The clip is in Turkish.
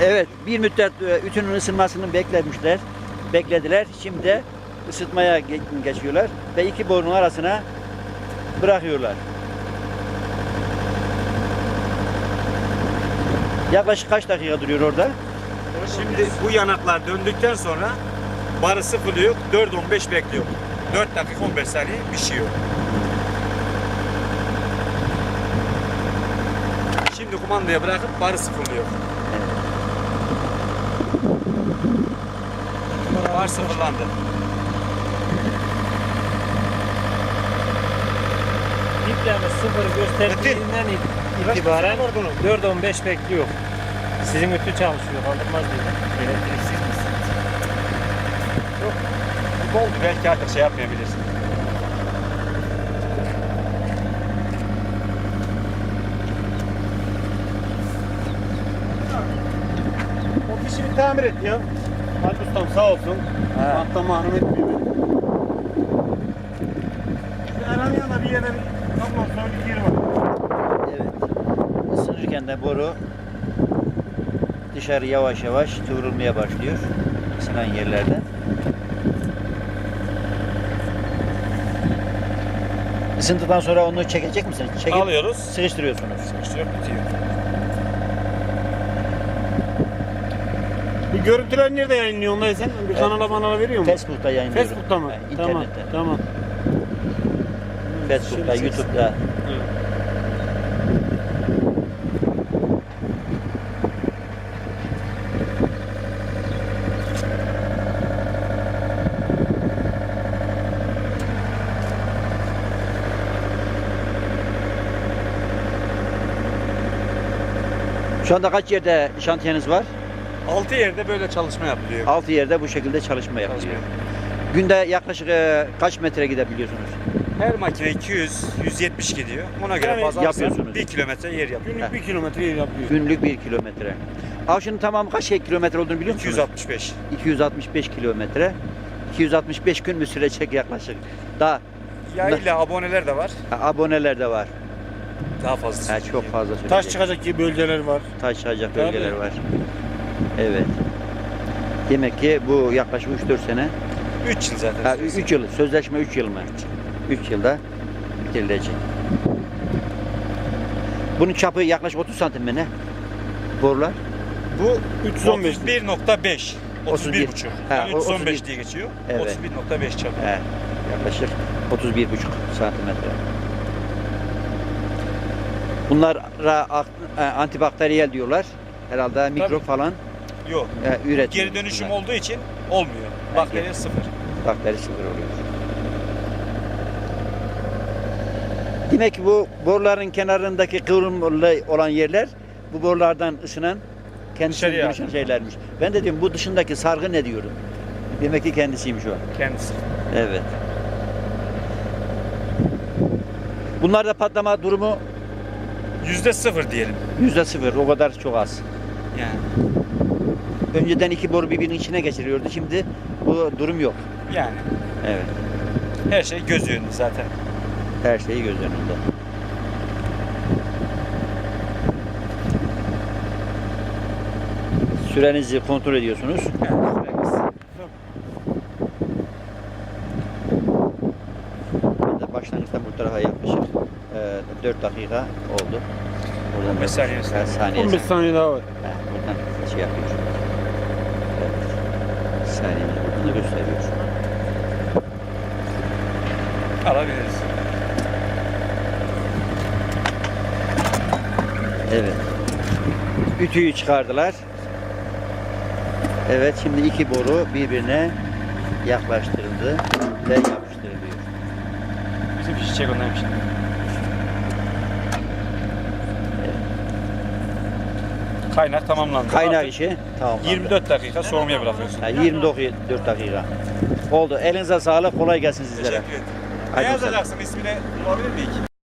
Evet, bir müddet e, ütünün ısınmasını beklemişler. Beklediler. Şimdi ısıtmaya ge- geçiyorlar ve iki borunun arasına bırakıyorlar. Yaklaşık kaç dakika duruyor orada? Şimdi bu yanaklar döndükten sonra barı sıfırlıyor, 4-15 bekliyor. 4 dakika 15 saniye pişiyor. Şimdi kumandaya bırakıp barı sıfırlıyor. Bar sıfırlandı. Dipleme sıfır gösterdiğinden itibaren 4-15 bekliyor. Sizin ütü çalışıyor, kaldırmaz diye. Elektriksiz misin? Bu oldu belki artık şey yapmayabilirsin. O fişi bir tamir et ya. Hadi ustam sağ olsun. Hatta mahrum etmiyor beni. Aranın yanında bir yere bir kablo sonra bir yeri var. Evet. Isınırken de boru dışarı yavaş yavaş kıvrılmaya başlıyor. Isınan yerlerde. Isındıktan sonra onu çekecek misiniz? Çekip Alıyoruz. sıkıştırıyorsunuz. Sıkıştırıyor, bitiyor. Görüntüler nerede yayınlıyorsun dayı sen? Bir kanala manala veriyor musun? Facebook'ta yayınlıyorum. Facebook'ta mı? Ha, Tamam, internette. tamam. Facebook'ta, Şimdi YouTube'da. Şu anda kaç yerde şantiyeniz var? 6 yerde böyle çalışma yapılıyor. 6 yerde bu şekilde çalışma yapılıyor. Günde yaklaşık e, kaç metre gidebiliyorsunuz? Her makine 200, 170 gidiyor. Ona göre Yani yapıyorsunuz. alırsan 1 kilometre yer yapıyor. Günlük bir kilometre yer yapıyor. Günlük 1 kilometre. Avşının tamamı kaç şey kilometre olduğunu biliyor musunuz? 265. 265 kilometre. 265 gün mü sürecek yaklaşık? Daha Yayla aboneler de var. ha, aboneler de var. Daha fazla. Ha, çok fazla sürecek. Taş çıkacak gibi bölgeler var. Taş çıkacak Tabii. bölgeler var. Evet. Demek ki bu yaklaşık 3-4 sene. 3 yıl zaten. Ha, 3 yıl. Sözleşme 3 yıl mı? 3 yılda bitirilecek. Bunun çapı yaklaşık 30 santim mi ne? Borular. Bu 315. 31.5. 31 buçuk. Yani o- 315 31. diye geçiyor. Evet. 31.5 çapı. He, yaklaşık 31,5 santimetre. Bunlara ak- antibakteriyel diyorlar. Herhalde mikrop falan Yok. e, üretiyor. Geri dönüşüm olduğu için olmuyor. Bakteri sıfır. Bakteri sıfır oluyor. Demek ki bu boruların kenarındaki kıvrımlı olan yerler bu borulardan ısınan kendisine Dışarıya dönüşen şeylermiş. Ben de diyorum bu dışındaki sargı ne diyorum. Demek ki kendisiymiş o. Kendisi. Evet. Bunlarda patlama durumu Yüzde sıfır diyelim. yüzde sıfır. O kadar çok az. Yani. Önceden iki boru birbirinin içine geçiriyordu. Şimdi bu durum yok. Yani. Evet. Her şey göz önünde zaten. Her şeyi göz önünde. Sürenizi kontrol ediyorsunuz. Yani süremiz. Ben de başlangıçtan bu tarafa yaklaşık e, 4 dakika oldu. Buradan 15 saniye sonra. saniye 15 saniye daha var. Ha, buradan şey yapıyor. Evet. Saniye buradan da gösteriyor. Alabiliriz. Evet. Ütüyü çıkardılar. Evet şimdi iki boru birbirine yaklaştırıldı ve yapıştırılıyor. Bizim fişi çek ondaymış. Kaynak tamamlandı. Kaynak Artık işi tamam. 24 dakika soğumaya bırakıyorsun. Ha, 24 dakika. Oldu. Elinize sağlık. Kolay gelsin sizlere. Teşekkür ederim. Hadi Ne bakalım. yazacaksın ismini bulabilir miyik?